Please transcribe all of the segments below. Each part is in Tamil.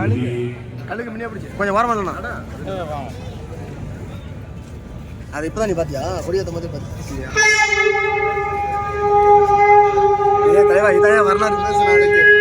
கல்லுக்கு முன்னே பிடிச்சி. கொஞ்சம் ஓரமா இல்லைண்ணா அது இப்பதான் நீ பாத்தியா? கொடியேத்த மாதிரி பாத்தியா? ஏன் தலைவா இதான் வரலாறு பேசுகிறேன்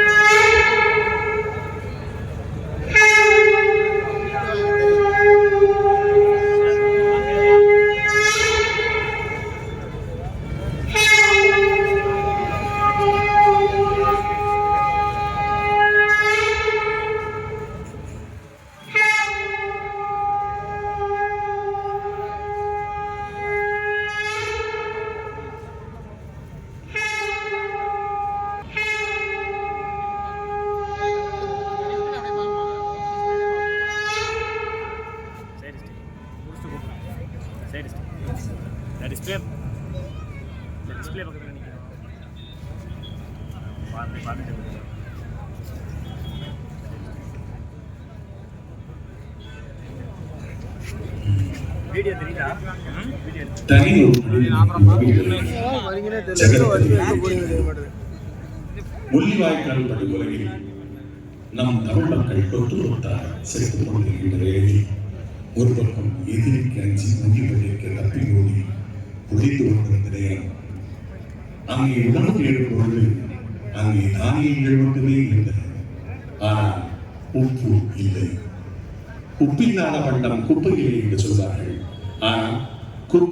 அடுத்து டிஸ்பிளே டிஸ்பிளே பக்கத்தில் பார்த்து பார்த்துட்டு வீடியோ தெரியுதா? வீடியோ. வரீங்களே தெரியல நம் தமிழ் மக்கள் தொட்டு தொட்டார் செத்துக் கொண்டிருக்கின்ற வேளையில் ஒரு பக்கம் எதிரிக்கு அஞ்சி முங்கி கொண்டிருக்க தப்பி ஓடி குதித்து கொண்டிருந்த நேரம். அங்கே உணவு தேடும் அங்கே தானியங்கள் மட்டுமே இருந்தது ஆனால் உப்பு இல்லை. உப்பில்லாத பண்டம் குப்பையிலே என்று சொல்வார்கள். ஆனால் குப்பை